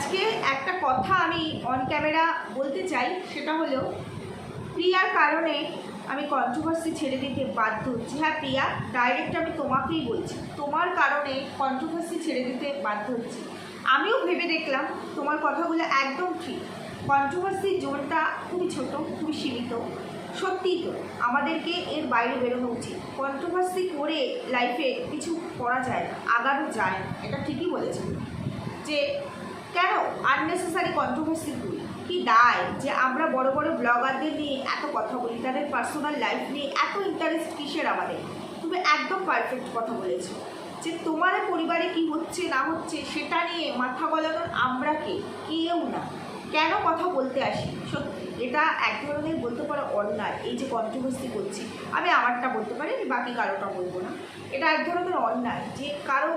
আজকে একটা কথা আমি অন ক্যামেরা বলতে চাই, সেটা হলো প্রিয়ার কারণে আমি কন্ট্রোভার্সি ছেড়ে দিতে বাধ্য হচ্ছি। হ্যাঁ প্রিয়া ডাইরেক্ট আমি তোমাকেই বলছি, তোমার কারণে কন্ট্রোভার্সি ছেড়ে দিতে বাধ্য হচ্ছি। আমিও ভেবে দেখলাম তোমার কথাগুলো একদম ঠিক। কন্ট্রোভার্সি জোনটা খুবই ছোট, খুবই সীমিত। সত্যিই তো, আমাদেরকে এর বাইরে বেরোনো উচিত। কন্ট্রোভার্সি করে লাইফে কিছু করা যায় না, আগানো যায় না। এটা ঠিকই বলেছেন। যে কেন আননেসেসারি কন্ট্রোভার্সি কি দায় যে আমরা বড় বড় ব্লগারদের নিয়ে এত কথা বলি, তাদের পার্সোনাল লাইফ নিয়ে এত ইন্টারেস্ট কিসের আমাদের? তুমি একদম পারফেক্ট কথা বলেছ। যে তোমার পরিবারে কি হচ্ছে, না হচ্ছে, সেটা নিয়ে মাথা গলানোর আমরা কে? কেউ না। কেন কথা বলতে আসি? সত্যি, এটা এক ধরনের বলতে পারো অন্যায়, এই যে কন্ট্রোভার্সি করছি। আমি আমারটা বলতে পারি আমি বাকি কারোটা বলব না। এটা এক ধরনের অন্যায় যে কারও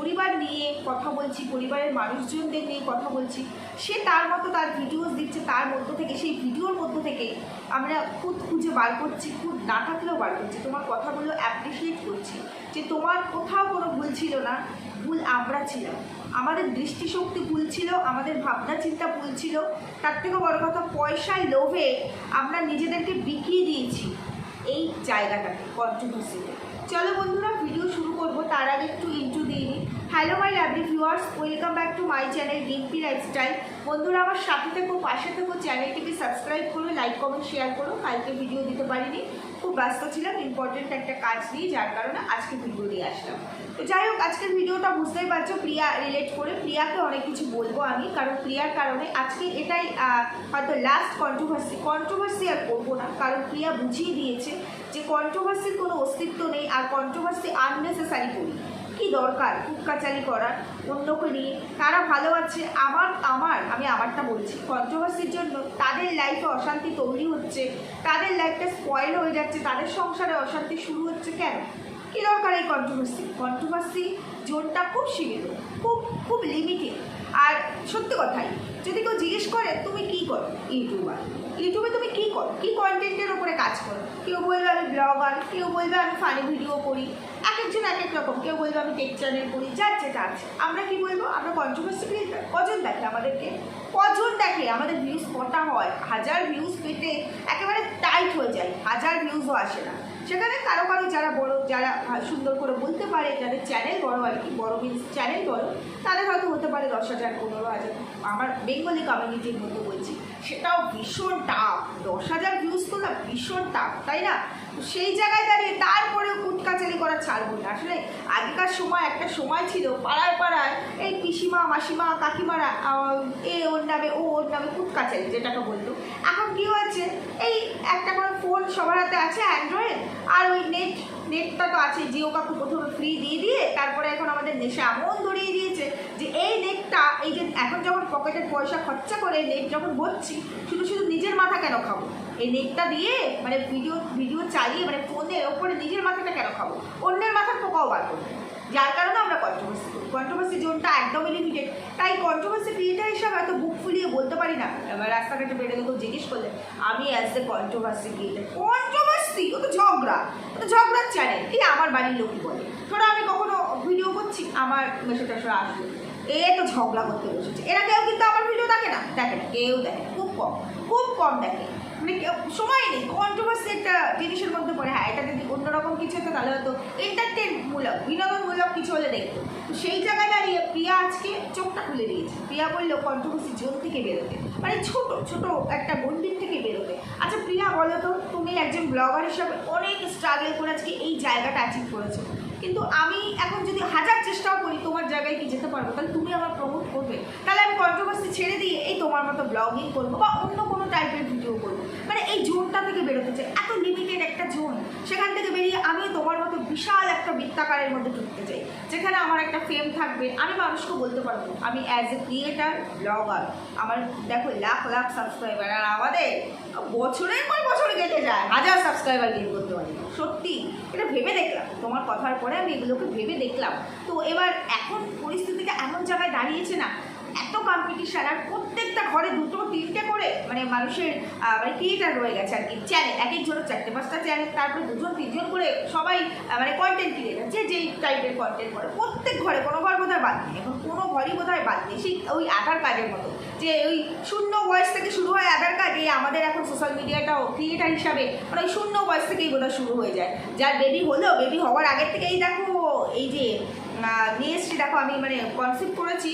পরিবার নিয়ে কথা বলছি, পরিবারের মানুষজনদের নিয়ে কথা বলছি, সে তার মতো তার ভিডিওস দিচ্ছে, তার মধ্য থেকে, সেই ভিডিওর মধ্য থেকে আমরা খুদ খুঁজে বার করছি, খুদ না থাকলেও বার করছি। তোমার কথাগুলো অ্যাপ্রিসিয়েট করছি যে তোমার কোথাও কোনো ভুল ছিল না, ভুল আমরা ছিলাম। আমাদের দৃষ্টিশক্তি ভুল ছিল, আমাদের ভাবনা চিন্তা ভুল ছিল, তার থেকে বড় কথা পয়সায় লোভে আমরা নিজেদেরকে বিকিয়ে দিয়েছি এই জায়গাটাকে কন্ট্রোভার্সিতে চলো বন্ধুরা ভিডিও শুরু করব, তার আগে একটু hello my lovely viewers welcome back to my channel Gimpi lifestyle বন্ধুরা, আমার সাথে থেকো, পাশে থেকো, চ্যানেলটিকে সাবস্ক্রাইব করো লাইক কমেন্ট শেয়ার করো। কালকে ভিডিও দিতে পারিনি, খুব ব্যস্ত ছিলাম ইম্পর্টেন্ট একটা কাজ নিয়ে, যার কারণে আজকে ভিডিও দিয়ে আসলাম। তো যাই হোক, আজকের ভিডিওটা বুঝতেই পারছ, প্রিয়া রিলেট করে। প্রিয়াকে অনেক কিছু বলব আমি, কারণ প্রিয়ার কারণে আজকে এটাই হয়তো লাস্ট কন্ট্রোভার্সি কন্ট্রোভার্সি আর করব না, কারণ প্রিয়া বুঝিয়ে দিয়েছে যে কন্ট্রোভার্সির কোনো অস্তিত্ব নেই, আর কন্ট্রোভার্সি আননেসেসারি করি। কি দরকার? কুটকাচালি করার। অন্যকে নিয়ে। তারা ভালো আছে আমার আমার আমি আমারটা বলছি কন্ট্রোভার্সির জন্য তাদের লাইফে অশান্তি তৈরি হচ্ছে। তাদের লাইফটা স্পয়েল হয়ে যাচ্ছে। তাদের সংসারে অশান্তি শুরু হচ্ছে কেন? কী দরকার এই কন্ট্রোভার্সি কন্ট্রোভার্সি জোনটা খুব সীমিত, খুব খুব লিমিটেড আর সত্যি কথাই, যদি কেউ জিজ্ঞেস করে, তুমি কী করো? ইউটিউবার। ইউটিউবে তুমি কী করো, কী কন্টেন্টের ওপরে কাজ করো? কেউ বলবে আমি ব্লগার কেউ বলবে আমি ফানি ভিডিও করি। এক একজন এক এক রকম। কেউ বলবে আমি টেক চ্যানেল করি, যার যেটা আছে আমরা কী বলব? আমরা কন্ট্রোভার্সি ক্রিয়েটার কজন দেখে আমাদেরকে? কজন দেখে? আমাদের ভিউজ কটা হয়? হাজার ভিউজ পেতে একেবারে টাইট হয়ে যায়। হাজার ভিউজও আসে না। সেখানে কারও কারও যারা বড়, যারা সুন্দর করে বলতে পারে, যাদের চ্যানেল বড় আর কি, বড় মিনস চ্যানেল বড়, তাদের হয়তো হতে পারে দশ হাজার, পনেরো হাজার। আমার বেঙ্গলি কমিউনিটির মধ্যে বলছি, সেটাও ভীষণ টাফ দশ হাজার ভিউজ তো না, ভীষণ টাফ তাই না? সেই জায়গায় দাঁড়িয়ে তারপরেও কুটকাচালি করা ছাড়বো না। আসলে আগেকার সময়, একটা সময় ছিল, পাড়ায় পাড়ায় এই পিসিমা, মাসিমা, কাকিমারা এ ওর নামে, ও ওর নামে কুটকাচালি, যেটাকে বলতো। এখন কি হয়েছে? এই একটা করে ফোন সবার হাতে আছে অ্যান্ড্রয়েড আর ওই নেট নেটটা তো আছে জিও কাকু প্রথমে ফ্রি দিয়ে দিয়ে তারপরে এখন আমাদের নেশা এমন ধরিয়ে দিয়েছে যে এই নেটটা এই যে এখন যখন পকেটের পয়সা খরচা করে নেট যখন ভরছি, শুধু শুধু নিজের মাথা কেন খাব? এই নেটটা দিয়ে মানে ভিডিও ভিডিও চালিয়ে মানে ফোনের ওপরে নিজের মাথাটা কেন খাব? অন্যের মাথার পোকাও বার করব। যার কারণে আমরা কন্ট্রোভার্সি করি। কন্ট্রোভার্সি জোনটা একদমই লিমিটেড তাই কন্ট্রোভার্সি ক্রিয়েটার হিসাবে হয়তো বুক ফুলিয়ে বলতে পারি না। রাস্তাঘাটে বেড়ে কেউ জিজ্ঞেস করলে, আমি as a controversy creator controversy ও তো ঝগড়া। ও তো ঝগড়ার চ্যানেল এই আমার বাড়ির লোকই বলে? ধরো আমি কখনো ভিডিও করছি, আমার মেসে টেসে আসবে এ তো ঝগড়া করতে বসেছে। এরা কেউ কিন্তু আমার ভিডিও দেখে না। দেখে না। কেউ দেখে খুব কম। খুব কম দেখে। সময় নেই কন্ট্রোভার্সি একটা জিনিসের মধ্যে পড়ে। হ্যাঁ এটা যদি অন্যরকম কিছু হতো, তাহলে হয়তো এন্টারটেনমূলক বিনোদনমূলক কিছু হলে দেখতো। তো সেই জায়গায় দাঁড়িয়ে প্রিয়া আজকে চোখটা খুলে দিয়েছে। প্রিয়া বলল কন্ট্রোভার্সি জোন থেকে বেরোতে মানে ছোট ছোট একটা মন্দির থেকে বেরোতে আচ্ছা প্রিয়া, বলো তো, তুমি একজন ব্লগার হিসাবে অনেক স্ট্রাগল করে আজকে এই জায়গাটা অ্যাচিভ করেছ। কিন্তু আমি এখন যদি হাজার চেষ্টাও করি, তোমার জায়গায় কি যেতে পারব? তাহলে তুমি আমার প্রমোট করবে। তাহলে আমি কন্ট্রোভার্সি ছেড়ে দিয়ে এই তোমার মতো ব্লগিং করব বা অন্য কোনো টাইপের ভিডিও করব। মানে বেরোতে চাই এত লিমিটেড একটা জোন সেখান থেকে বেরিয়ে আমিও তোমার মতো বিশাল একটা বৃত্তাকারের মধ্যে ঢুকতে চাই, যেখানে আমার একটা ফেম থাকবে। আমি মানুষকে বলতে পারব, আমি অ্যাজ এ ক্রিয়েটার ব্লগার আমার দেখো লাখ লাখ সাবস্ক্রাইবার আর আমাদের বছরের পর বছর কেটে যায়, হাজার সাবস্ক্রাইবার গেন করতে পারি। সত্যি, এটা ভেবে দেখলাম, তোমার কথার পরে আমি এগুলোকে ভেবে দেখলাম। তো এবার এখন পরিস্থিতিটা এমন জায়গায় দাঁড়িয়েছে না এত কম্পিটিশন আর প্রত্যেকটা ঘরে দুটো, তিনটে করে মানে মানুষের মানে ক্রিয়েটার রয়ে গেছে আর কি। চ্যানেল এক এক জনের চারটে, পাঁচটা চ্যানেল তারপরে দুজন, তিনজন করে সবাই মানে কন্টেন্ট ক্রিয়েটার যে যেই টাইপের কন্টেন্ট করে। প্রত্যেক ঘরে, কোনো ঘর বোধহয় বাদ নেই, এখন কোনো ঘরই বোধহয় বাদ নেই। সেই ওই আধার কার্ডের মতো। যে ওই শূন্য বয়স থেকে শুরু হয় আধার কার্ড, এই আমাদের এখন সোশ্যাল মিডিয়াটাও ক্রিয়েটার হিসাবে মানে ওই শূন্য বয়স থেকেই বোধহয় শুরু হয়ে যায়। যার বেবি হলেও বেবি হওয়ার আগের থেকেই দেখো, এই যে নিয়ে এসছি, দেখো আমি মানে কনসেপ্ট করেছি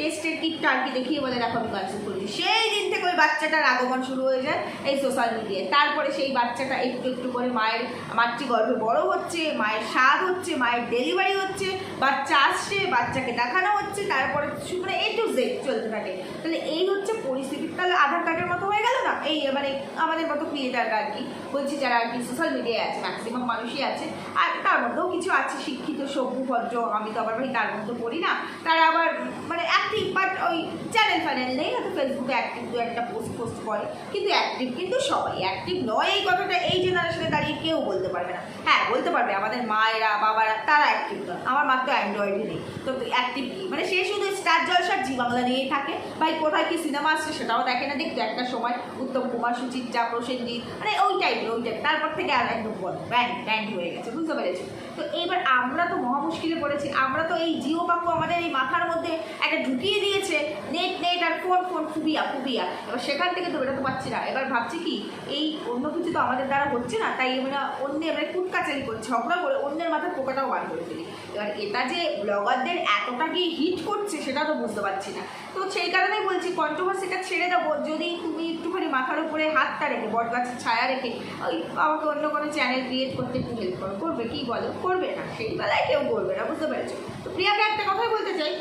টেস্টের কিটটা আর কি দেখিয়ে বলে দেখো আমি কনসেপ্ট করেছি সেই দিন থেকে ওই বাচ্চাটার আগমন শুরু হয়ে যায় এই সোশ্যাল মিডিয়ায় তারপরে সেই বাচ্চাটা একটু একটু করে মায়ের মাতৃ মাতৃগর্ভে বড় হচ্ছে, মায়ের স্বাদ হচ্ছে, মায়ের ডেলিভারি হচ্ছে, বাচ্চা আসছে, বাচ্চাকে দেখানো হচ্ছে, তারপরে মানে এ টু জেড চলতে থাকে। তাহলে এই হচ্ছে পরিস্থিতি। তাহলে আধার কার্ডের মতো হয়ে গেল না? এই মানে আমাদের মতো ক্রিয়েটাররা আর কি, বলছি যারা আর কি সোশ্যাল মিডিয়ায় আছে ম্যাক্সিমাম মানুষই আছে, আর তার মধ্যেও কিছু আছে শিক্ষিত, সভ্য, ভদ্র, আমি তো আবার ভাই তার মধ্যে পড়ি না। তারা আবার মানে অ্যাক্টিভ বাট ওই চ্যানেল ফ্যানেল নেই, হয়তো ফেসবুকে অ্যাক্টিভ দু একটা পোস্ট পোস্ট করে। কিন্তু অ্যাক্টিভ কিন্তু সবাই অ্যাক্টিভ নয় এই কথাটা এই জেনারেশনে দাঁড়িয়ে কেউ বলতে পারবে না। হ্যাঁ বলতে পারবে, আমাদের মায়েরা, বাবারা, তারা অ্যাক্টিভ নয়। আমার মাত্র অ্যান্ড্রয়েডই নেই। তো অ্যাক্টিভ কি? মানে সে শুধু স্টার জলসার জি বাংলা নিয়েই থাকে। ভাই, কোথায় কি সিনেমা আসছে সেটাও দেখে না। দেখতো একটা সময় উত্তম কুমার সুচিত্রা প্রসেনজিৎ মানে ওই টাইপের ওই টাইপ তারপর থেকে আর একদম বল ব্যান্ড ব্যান্ড হয়ে গেছে, বুঝতে পেরেছি? তো এইবার আমরা তো মহা মুশকিলে পড়েছি। আমরা তো এই জিও বাক্য আমাদের এই মাথার মধ্যে একটা ঢুকিয়ে দিয়েছে। নেট নেট আর ফোন ফোন, খুবিয়া খুবিয়া। এবার সেখান থেকে তো বেরোতে পারছি না। এবার ভাবছি কি, এই অন্য কিছু তো আমাদের দ্বারা হচ্ছে না, তাই আমরা অন্য এবারে কুটকাচারি করছি, ঝগড়া করে অন্যের মাথায় পোকাটাও বার করে ফেলি। এবার এটা যে ব্লগারদের এতটা কি হিট করছে, সেটা তো বুঝতে পারছি না। তো সেই কারণেই বলছি কন্ট্রোভার্সিটা ছেড়ে দেবো। যদি তুমি একটুখানি মাথার উপরে হাতটা রেখে বট গাছের ছায়া রেখে, ওই আমাকে অন্য কোনো চ্যানেল ক্রিয়েট করতে একটু হেল্প করো। করবে কি বলো? করবে না। সেই বেলায় কেউ করবে না, বুঝতে পেরেছ? তো প্রিয়াকে একটা কথাই বলতে চাই।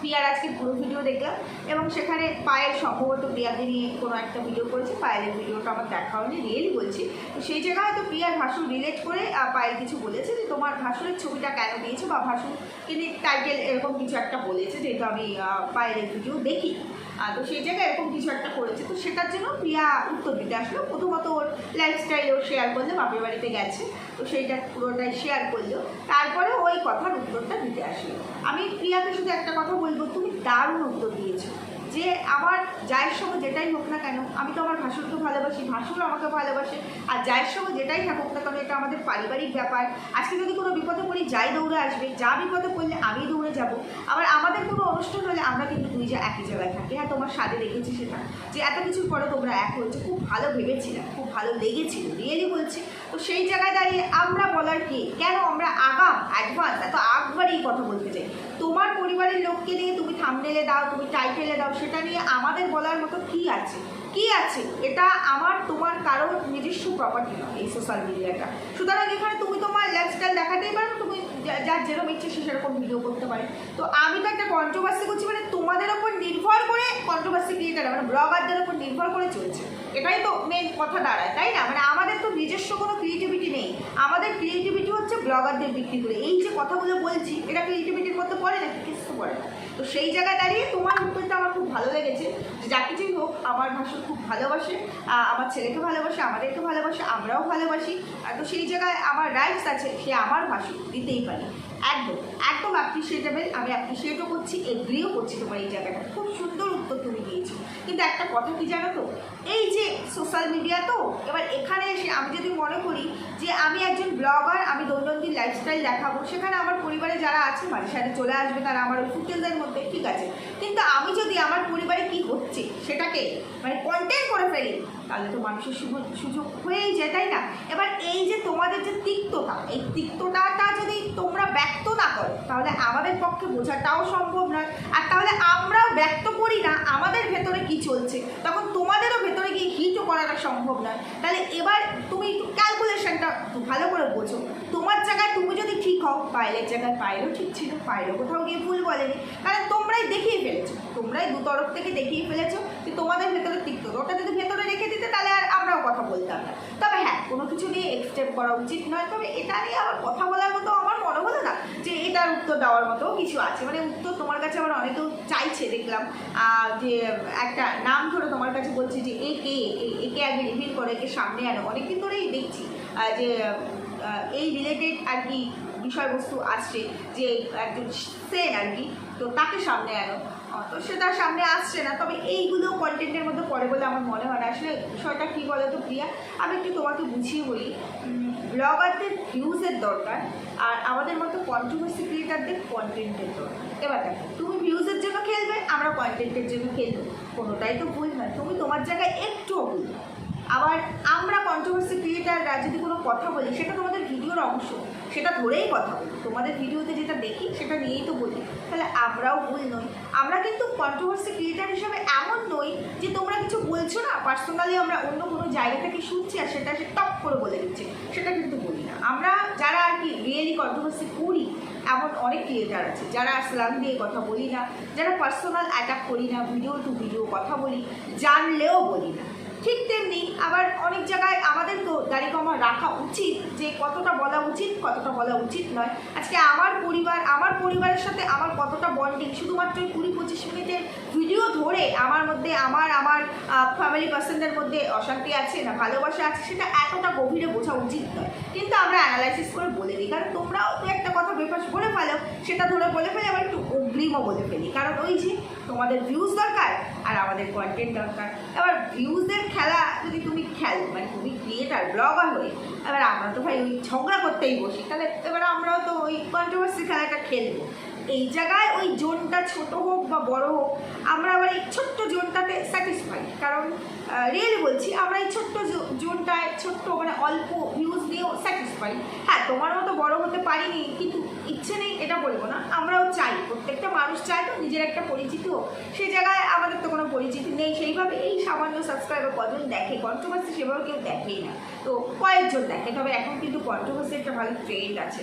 প্রিয়ার আজকে পুরো ভিডিও দেখলাম এবং সেখানে পায়ের সম্ভবত প্রিয়াকে নিয়ে কোনো একটা ভিডিও করেছে পায়ের ভিডিওটা আমার দেখা হয়নি রিয়েলি বলছি। তো সেই জায়গায় হয়তো প্রিয়ার ভাসুর রিলেট করে পায়ের কিছু বলেছে যে তোমার ভাসুরের ছবিটা কেন দিয়েছ বা ভাসুর তিনি টাইটেল এরকম কিছু একটা বলেছে যেহেতু আমি পায়ের ভিডিও দেখি। তো সেই জায়গায় এরকম কিছু একটা করেছে। তো সেটার জন্য প্রিয়া উত্তর দিতে আসলো। প্রথমত ওর লাইফস্টাইল ও শেয়ার করলে বাপের বাড়িতে গেছে। তো সেইটা পুরোটাই শেয়ার করল। তারপরে ওই কথার উত্তরটা দিতে আসলো। আমি প্রিয়াকে শুধু একটা কথা বলব, তুমি দারুণ উত্তর দিয়েছ। যে আমার জায়ের সঙ্গে যেটাই হোক না কেন, আমি তো আমার ভাসুরকে ভালোবাসি, ভাসুর আমাকে ভালোবাসে, আর জায়ের সঙ্গে যেটাই থাকুক না কেন, এটা আমাদের পারিবারিক ব্যাপার। আজকে যদি কোনো বিপদে পড়ি, যাই দৌড়ে আসবে, যা বিপদে পড়লে আমি দৌড়ে যাব। আবার আমাদের কোনো অনুষ্ঠান হলে আমরা কিন্তু দুই যা একই জায়গায় থাকি। হ্যাঁ তোমার স্বাদে দেখেছি সেটা। যে এত কিছুর পরে তোমরা এক হয়েছে, খুব ভালো ভেবেছিলাম, খুব ভালো লেগেছিল রিয়েলি বলছি। তো সেই জায়গায় দাঁড়িয়ে আমরা বলার কি? কেন আমরা আগাম অ্যাডভান্স এত আগবারই কথা বলতে চাই? তোমার পরিবারের লোককে নিয়ে তুমি থামনেলে দাও, তুমি টাইটেলে দাও সেটা নিয়ে আমাদের বলার মতো কি আছে? কি আছে? এটা আমার, তোমার কারোর নিজস্ব প্রপার্টি নয় এই সোশ্যাল মিডিয়াটা সুতরাং এখানে তুমি তোমার লাইফস্টাইল দেখাতেই পারো, তুমি যার যেরকম ইচ্ছে সে সেরকম ভিডিও করতে পারে। তো আমি তো একটা কন্ট্রোভার্সি করছি মানে তোমাদের ওপর নির্ভর করে কন্ট্রোভার্সি ক্রিয়েটার মানে ব্লগারদের ওপর নির্ভর করে চলছে। এটাই তো মেন কথা দাঁড়ায়, তাই না? মানে আমাদের তো নিজস্ব কোনো ক্রিয়েটিভিটি নেই। আমাদের ক্রিয়েটিভিটি হচ্ছে ব্লগারদের বিক্রি করে। এই যে কথাগুলো বলছি, এটা কি ক্রিয়েটিভিটির মধ্যে পড়ে নাকি কিছু পড়ে না? তো সেই জায়গায় দাঁড়িয়ে তোমার উত্তরটা আমার খুব ভালো লেগেছে। যে যা কিছুই হোক, আমার ভাষণ খুব ভালোবাসে আমার ছেলেকে ভালোবাসে, আমাদেরকে ভালোবাসে, আমরাও ভালোবাসি। আর তো সেই জায়গায় আমার রাইটস আছে, সে আমার ভাষণ দিতেই পারে। একদম একদম অ্যাপ্রিসিয়েটেবল আমি অ্যাপ্রিসিয়েটও করছি এগ্রিও করছি তোমার এই জায়গাটা। খুব সুন্দর উত্তর তুমি দিয়েছ। কিন্তু একটা কথা কি জানো তো? এই যে সোশ্যাল মিডিয়া তো, এবার এখানে এসে আমি যদি মনে করি যে আমি একজন ব্লগার আমি দৈনন্দিন লাইফস্টাইল দেখাবো, সেখানে আমার পরিবারে যারা আছে মাঝে সাথে চলে আসবে তারা আমার ওই ফুটেজের মধ্যে, ঠিক আছে? কিন্তু আমি যদি আমার পরিবারে কি হচ্ছে, সেটাকে মানে কন্টেন্ট করে ফেলি, তাহলে তো মানুষের সুযোগ সুযোগ হয়েই যায়, তাই না? এবার এই যে তোমাদের যে তিক্ততা, এই তিক্ততাটা যদি তোমরা ব্যক্ত না করো। তাহলে আমাদের পক্ষে বোঝাটাও সম্ভব নয়। আর তাহলে আমরাও ব্যক্ত করি না আমাদের ভেতরে কি চলছে। তখন তোমাদেরও ভেতরে গিয়ে হিটও করাটা সম্ভব নয়। তাহলে এবার তুমি একটু ক্যালকুলেশনটা ভালো করে বোঝো। তোমার জায়গায় তুমি যদি ঠিক হও, পায়েলের জায়গায় পায়েলও ঠিক ছিল পায়েলও কোথাও গিয়ে ভুল বলেনি। কারণ তোমরাই দেখিয়ে ফেলেছো। তোমরাই দু তরফ থেকে দেখিয়ে ফেলেছো যে তোমাদের ভেতরে তিক্ততা। ওটা যদি ভেতরে রেখে দিতে, তাহলে আর আমরাও কথা বলতাম না। তবে হ্যাঁ কোনো কিছু নিয়ে এক্সটেপ করা উচিত নয়, তবে এটা নিয়ে আবার কথা বলার মতো আমার মনে হলো না যে এটার উত্তর দেওয়ার মতো কিছু আছে। মানে উত্তর তোমার কাছে আমার অনেকেও চাইছে, দেখলাম যে একটা নাম ধরে তোমার কাছে বলছে যে এ কে একে আগে রিভিল করে, একে সামনে আনো। অনেকদিন ধরেই দেখছি যে এই রিলেটেড আর কি বিষয়বস্তু আসছে যে একজন সেন আর কি, তো তাকে সামনে আনো। তো সেটা সামনে আসছে না। তবে এইগুলো কন্টেন্টের মধ্যে পড়ে বলে আমার মনে হয় না। আসলে বিষয়টা কী বলো তো প্রিয়া? আমি একটু তোমাকে বুঝিয়ে বলি। ব্লগারদের ভিউজের দরকার আর আমাদের মতো কন্ট্রোভার্সি ক্রিয়েটারদের কন্টেন্টের দরকার। এবার দেখো, তুমি ভিউজের জন্য খেলবে, আমরা কন্টেন্টের জন্য খেলব। কোনোটাই তো ভুল নয়। তুমি তোমার জায়গায় একটুও ভুল আবার আমরা কন্ট্রোভার্সি ক্রিয়েটাররা যদি কোনো কথা বলি, সেটা তোমাদের ভিডিওর অংশ। সেটা ধরেই কথা বলি। তোমাদের ভিডিওতে যেটা দেখি, সেটা নিয়েই তো বলি। তাহলে আমরাও ভুল নই। আমরা কিন্তু কন্ট্রোভার্সি ক্রিয়েটার হিসাবে এমন নই যে তোমরা কিছু বলছো না পার্সোনালি আমরা অন্য কোনো জায়গা থেকে শুনছি আর সেটা সে টপ করে বলে দিচ্ছে। সেটা কিন্তু বলি না। আমরা যারা আর কি রিয়েলি কন্ট্রোভার্সি করি, এমন অনেক ক্রিয়েটার আছে, যারা স্লাম দিয়ে কথা বলি না, যারা পার্সোনাল অ্যাটাক করি না ভিডিও টু ভিডিও কথা বলি, জানলেও বলি না। ঠিক তেমনি আবার অনেক জায়গায় আমাদের তো দাড়ি কমা রাখা উচিত যে কতটা বলা উচিত, কতটা বলা উচিত নয়। আজকে আমার পরিবার, আমার পরিবারের সাথে আমার কতটা বন্ডিং, শুধুমাত্র কুড়ি পঁচিশ মিনিটের ভিডিও ধরে আমার মধ্যে, আমার আমার ফ্যামিলি পার্সনদের মধ্যে অশান্তি আছে না ভালোবাসা আছে, সেটা এতটা গভীরে বোঝা উচিত নয়। কিন্তু আমরা অ্যানালাইসিস করে বলে দিই, কারণ তোমরাও তো একটা কথা বেপাস বলে ফেলো, সেটা ধরে বলে ফেলে আবার একটু অগ্রিমও বলে ফেলি। কারণ ওই যে তোমাদের ভিউজ দরকার আর আমাদের কন্টেন্ট দরকার। এবার ভিউজদের খেলা যদি তুমি খেলো মানে তুমি ক্রিয়েটার ব্লগার হয়ে, এবার আমরা তো ভাই ওই ঝগড়া করতেই বসি। তাহলে এবার আমরাও তো ওই কন্ট্রোভার্সি খেলাটা খেলব। এই জায়গায় ওই জোনটা ছোট হোক বা বড় হোক, আমরা আবার এই ছোট্ট জোনটাতে স্যাটিসফাই কারণ রিয়েলি বলছি, আমরা এই ছোট্ট জোনটায় ছোট্ট মানে অল্প ভিউজ দিয়েও স্যাটিসফাই হ্যাঁ তোমার মতো বড় হতে পারিনি, কিন্তু ইচ্ছে নেই এটা বলব না। আমরাও চাই, প্রত্যেকটা মানুষ চায় তো নিজের একটা পরিচিতি হোক সেই জায়গায় আমাদের তো কোনো পরিচিতি নেই, সেইভাবে এই সামান্য সাবস্ক্রাইবার কজন দেখে? কন্ট্রোভার্সি সেভাবে কেউ দেখেই না। তো কয়েকজন দেখে, তবে এখন কিন্তু কন্ট্রোভার্সি একটা ভালো ট্রেন্ড আছে।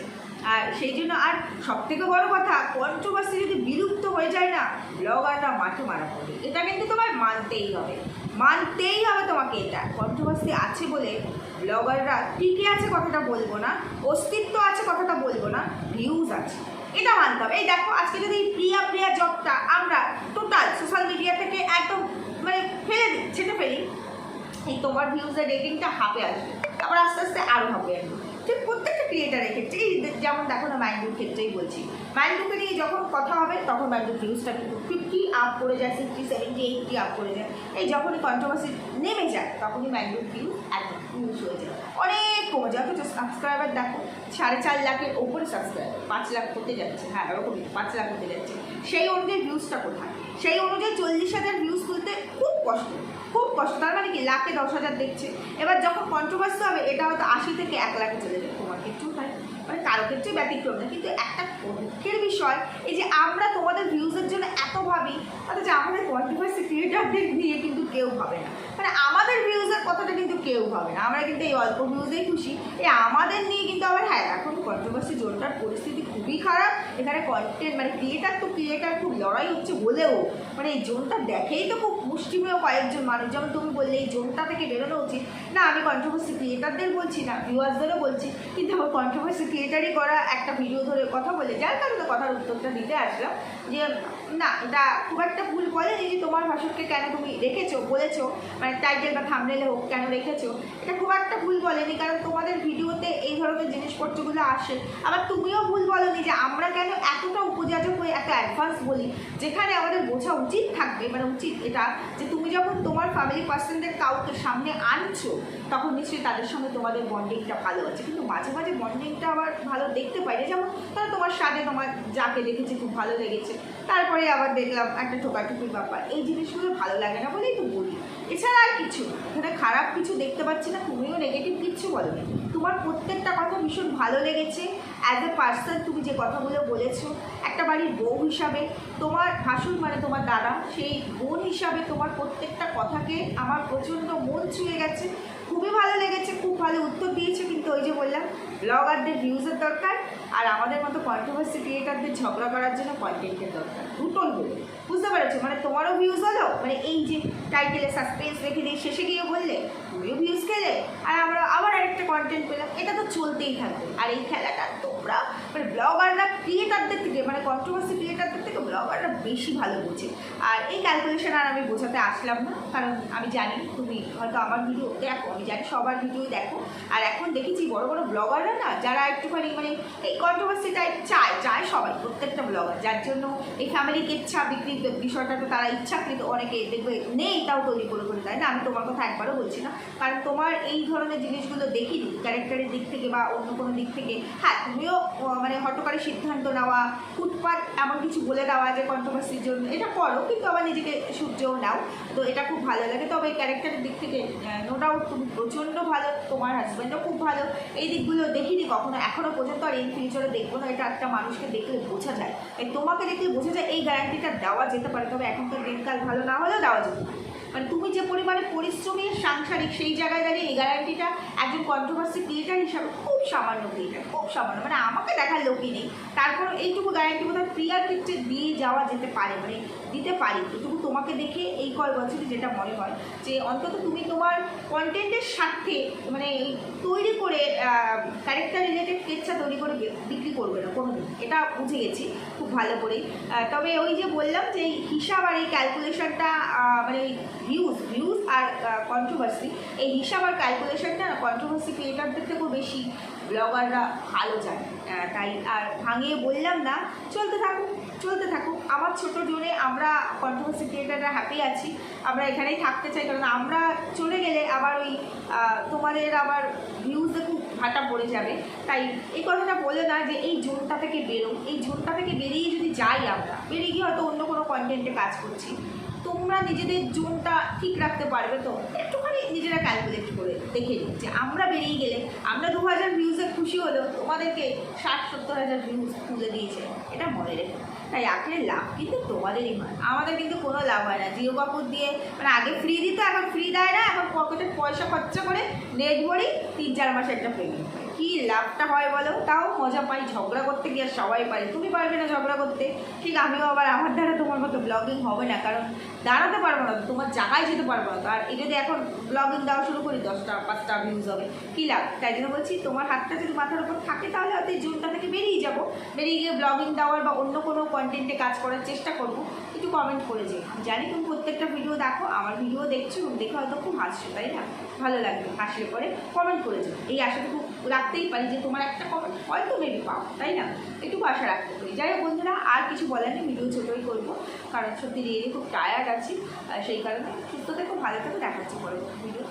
আর সেই জন্য আর সব থেকে বড় কথা কন্ট্রোভার্সি যদি বিলুপ্ত হয়ে যায় না ব্লগাররা মাঠে মারা পড়ে। এটা কিন্তু তোমার মানতেই হবে। মানতেই হবে তোমাকে এটা। কন্ট্রোভার্সি আছে বলে ব্লগাররা টিকে আছে কথাটা বলব না, অস্তিত্ব আছে কথাটা বলব না ভিউজ আছে। এটা মানতে হবে। এই দেখো, আজকে যদি প্রিয়া প্রিয়া জবটা আমরা টোটাল সোশ্যাল মিডিয়া থেকে একদম মানে ফেলে দিই, ছেটে ফেলি, এই তোমার ভিউজের রেটিংটা হাফে আসবে। তারপর আস্তে আস্তে আরও হাফে আসবে। ক্রিয়েটারের ক্ষেত্রে, এই যেমন দেখো না মাইন্ডুর ক্ষেত্রেই বলছি। মাইন্ডুকে নিয়ে যখন কথা হবে, তখন মাইন্ডুর ভিউজটা কিন্তু ফিফটি আপ করে যায় সিক্সটি সেভেন্টি এইটটি আপ করে যায়। এই যখনই কন্ট্রোভার্সি নেমে যায়, তখনই মাইন্ডুর ভিউজ একদম ইউজ হয়ে যায়। অনেক কমে যায় অথচ সাবস্ক্রাইবার দেখো, সাড়ে চার লাখের ওপরে সাবস্ক্রাইবার পাঁচ লাখ হতে যাচ্ছে। হ্যাঁ ওরকমই, পাঁচ লাখ হতে যাচ্ছে। সেই অনুযায়ী ভিউজটা কোথায়? সেই অনুযায়ী চল্লিশ হাজার ভিউজ তুলতে খুব কষ্ট খুব কষ্ট। তার মানে কি? লাখে দশ হাজার দেখছে। এবার যখন কন্ট্রোভার্সি হবে, এটা হয়তো আশি থেকে এক লাখে চলে যাবে। তোমার কিছু তাই কারও ক্ষেত্রে ব্যতিক্রম না। কিন্তু একটা দুঃখের বিষয়, এই যে আমরা তোমাদের ভিউজের জন্য এত ভাবি অথচ আমাদের কন্ট্রোভার্সি ক্রিয়েটারদের নিয়ে কিন্তু কেউ ভাবে না। মানে আমাদের ভিউজের কথাটা কিন্তু কেউ ভাবে না। আমরা কিন্তু এই অল্প ভিউজেই খুশি। এই আমাদের নিয়ে কিন্তু আবার হ্যাঁ এখন কন্ট্রোভার্সি জোরটার পরিস্থিতি খুবই খারাপ। এখানে কন্টেন্ট মানে ক্রিয়েটার তো ক্রিয়েটার খুব লড়াই হচ্ছে বলেও। মানে এই জোনটা দেখেই তো খুব মুষ্টিমেয় কয়েকজন মানুষ। যেমন তুমি বললে এই জোনটা থেকে বেরোনো উচিত। না, আমি কন্ট্রোভার্সি ক্রিয়েটারদের বলছি না ভিউয়ার্সদেরও বলছি। কিন্তু আমার কন্ট্রোভার্সি ক্রিয়েটারই করা একটা ভিডিও ধরে কথা বলে, যার কারণে কথার উত্তরটা দিতে আসলাম যে না এটা খুব একটা ভুল বলেনি যে তোমার ভাষণকে কেন তুমি রেখেছো, বলেছ মানে টাইটেল বা থামনেলে হোক কেন রেখেছো, এটা খুব একটা ভুল বলেনি, কারণ তোমাদের ভিডিওতে এই ধরনের জিনিসপত্রগুলো আসে। আবার তুমিও ভুল বলনি যে আমরা কেন এতটা উপযাচক হয়ে, এত অ্যাডভান্স বলি? যেখানে আমাদের বোঝা উচিত থাকবে মানে উচিত এটা যে তুমি যখন তোমার ফ্যামিলি পার্সনদের কাউকে সামনে আনছো, তখন নিশ্চয়ই তাদের সঙ্গে তোমাদের বন্ডিংটা ভালো আছে। কিন্তু মাঝে মাঝে বন্ডিংটা আবার ভালো দেখতে পাই যেমন ধরো তোমার সাথে তোমার যাকে দেখেছি খুব ভালো লেগেছে, তারপরে আবার দেখলাম একটা ঠোকাঠুকির ব্যাপার। এই জিনিসগুলো ভালো লাগে না বলেই তো বলি। এছাড়া আর কিছু এখানে খারাপ কিছু দেখতে পাচ্ছি না, তুমিও নেগেটিভ কিচ্ছু বলো তোমার প্রত্যেকটা কথা ভীষণ ভালো লেগেছে। অ্যাজ এ পার্সন তুমি যে কথাগুলো বলেছ, একটা বাড়ির বউ হিসাবে, তোমার ভাসুর মানে তোমার দাদা, সেই বোন হিসাবে তোমার প্রত্যেকটা কথাকে আমার প্রচণ্ড মন ছুঁয়ে গেছে। খুবই ভালো লেগেছে। ভালো উত্তর দিয়েছ কিন্তু ওই যে বললাম ব্লগারদের ভিউজের দরকার আর আমাদের মতো কন্ট্রোভার্সি ক্রিয়েটারদের ঝগড়া করার জন্য কন্টেন্টের দরকার। দুটোই বলে বুঝতে পারছ? মানে তোমারও ভিউজ হলো? মানে এই যে টাইটেলে সাসপেন্স রেখে দিয়ে শেষে গিয়ে বললে তুমিও ভিউজ খেলে, আর আমরা আবার আরেকটা কন্টেন্ট পেলাম। এটা তো চলতেই থাকবে। আর এই খেলাটা তোমরা মানে ব্লগাররা ক্রিয়েটারদের থেকে মানে কন্ট্রোভার্সি ক্রিয়েটারদের থেকে ব্লগাররা বেশি ভালো বোঝে। আর এই ক্যালকুলেশন আর আমি বোঝাতে আসলাম না, কারণ আমি জানি তুমি হয়তো আমার ভিডিও দেখো, আমি জানি সবার ভিডিও দেখো। আর এখন দেখেছি বড় বড় ব্লগাররা না, যারা একটুখানি মানে এই কন্ট্রোভার্সি টাইপ চায় চায় সবাই, প্রত্যেকটা ব্লগার যার জন্য এই ফ্যামিলিকে ইচ্ছা বিক্রির বিষয়টা তো তারা ইচ্ছাকৃত, অনেকে দেখবে, নেই, তাও তৈরি করে করে দেয় না? আমি তোমার কথা একবারও বলছি না। কারণ তোমার এই ধরনের জিনিসগুলো দেখিনি ক্যারেক্টারের দিক থেকে বা অন্য কোনো দিক থেকে। হ্যাঁ তুমিও মানে হটকারী সিদ্ধান্ত নেওয়া, ফুটপাত এমন কিছু বলে দেওয়া যে কন্ট্রোভার্সির জন্য, এটা করো, কিন্তু আবার নিজেকে সূর্যও নাও। তো এটা খুব ভালো লাগে। তবে ক্যারেক্টারের দিক থেকে নো ডাউট তুমি প্রচণ্ড ভালো, তোমার হাজব্যান্ডও খুব ভালো। এই দিকগুলো দেখিনি কখনো এখনও পর্যন্ত আর ইন ফিউচারে দেখব না। এটা একটা মানুষকে দেখলে বোঝা যায়। এই তোমাকে দেখলে বোঝা যায়, এই গ্যারান্টিটা দেওয়া যেতে পারে। তবে এখনকার দিনকাল ভালো না হলেও দেওয়া যেতে পারে। মানে তুমি যে পরিমাণে পরিশ্রমী সাংসারিক, সেই জায়গায় দাঁড়িয়ে এই গ্যারান্টিটা একজন কন্ট্রোভার্সি ক্রিয়েটার হিসাবে খুব সামান্য ক্রিয়েটার খুব সামান্য। মানে আমাকে দেখার লোকই নেই। তারপর এইটুকু গ্যারান্টি বোধহয় প্রিয়ার ক্ষেত্রে দিয়ে যাওয়া যেতে পারে। মানে দিতে পারি, এটুকু তোমাকে দেখে এই কয় বছরে যেটা মনে হয় যে অন্তত তুমি তোমার কন্টেন্টের স্বার্থে মানে তৈরি করে ক্যারেক্টার রিলেটেড কেচ্ছা তৈরি করে বিক্রি করবে না কোনো এটা বুঝে গেছি খুব ভালো করেই। তবে ওই যে বললাম যে হিসাব আর এই ক্যালকুলেশনটা মানে ভিউজ ভিউজ আর কন্ট্রোভার্সি এই হিসাব আর ক্যালকুলেশনটা কন্ট্রোভার্সি ক্রিয়েটারদের থেকেও বেশি। ব্লগাররা ভালো জানে। তাই, আর ভাঙিয়ে বললাম না, চলতে থাকুক চলতে থাকুক। আমার ছোট জোরে আমরা কন্ট্রোভার্সি ক্রিয়েটাররা হ্যাপি আছি। আমরা এখানেই থাকতে চাই, কারণ আমরা চলে গেলে আবার ওই তোমাদের আবার ভিউজে খুব ভাটা পড়ে যাবে। তাই এই কথাটা বলে না যে এই জোনটা থেকে বেরো। এই জোনটা থেকে বেরিয়ে যদি যাই আমরা, বেরিয়ে গিয়ে হয়তো অন্য কোনো কন্টেন্টে কাজ করছি। তোমরা নিজেদের জোনটা ঠিক রাখতে পারবে তো? একটুখানি নিজেরা ক্যালকুলেট করে দেখে নিই যে আমরা বেরিয়ে গেলে, আমরা দু হাজার ভিউজে খুশি হলেও তোমাদেরকে ষাট, সত্তর হাজার ভিউজ তুলে দিয়েছে। এটা মনে রেখো। তাই আখের লাভ কিন্তু তোমাদেরই হয়। আমাদের কিন্তু কোনো লাভ হয় না। জিও কাপড় দিয়ে মানে আগে ফ্রি দিত, এখন ফ্রি দেয় না, এখন পকেটে পয়সা খরচা করে নেট ভরি তিন, চার মাসে একটা পেমেন্ট লাভটা হয় বলো? তাও মজা পাই, ঝগড়া করতে গিয়ে সবাই পারে। তুমি পারবে না ঝগড়া করতে। ঠিক আমিও আবার আমার দ্বারা তোমার মতো ব্লগিং হবে না, কারণ দাঁড়াতে পারব না তোমার জায়গায় যেতে পারব না তো। আর এই যদি এখন ব্লগিং দেওয়া শুরু করি, দশটা, পাঁচটা ভিউজ হবে। কী লাভ? তাই জন্য বলছি, তোমার হাতটা যদি মাথার উপর থাকে, তাহলে হয়তো এই জোনটা থেকে বেরিয়ে যাব। বেরিয়ে গিয়ে ব্লগিং দেওয়ার বা অন্য কোনো কন্টেন্টে কাজ করার চেষ্টা করব। একটু কমেন্ট করে যে জানি তুমি প্রত্যেকটা ভিডিও দেখো, আমার ভিডিও দেখছ, দেখে হয়তো খুব হাসছো, তাই না? ভালো লাগবে হাসলে পরে কমেন্ট করে যাও। এই আশাটুকু রাখতেই পারি যে তোমার একটা কমেন্ট হয়তো মেবি পাও, তাই না? একটু আশা রাখতে পারি। যাই হোক বন্ধুরা, আর কিছু বলার নেই, ভিডিও ছোটোই করব, কারণ সত্যি রিয়েলি খুব টায়ার্ড আছি সেই কারণে সুস্থ থেকো, ভালো থেকো, দেখাচ্ছি পরে ভিডিও।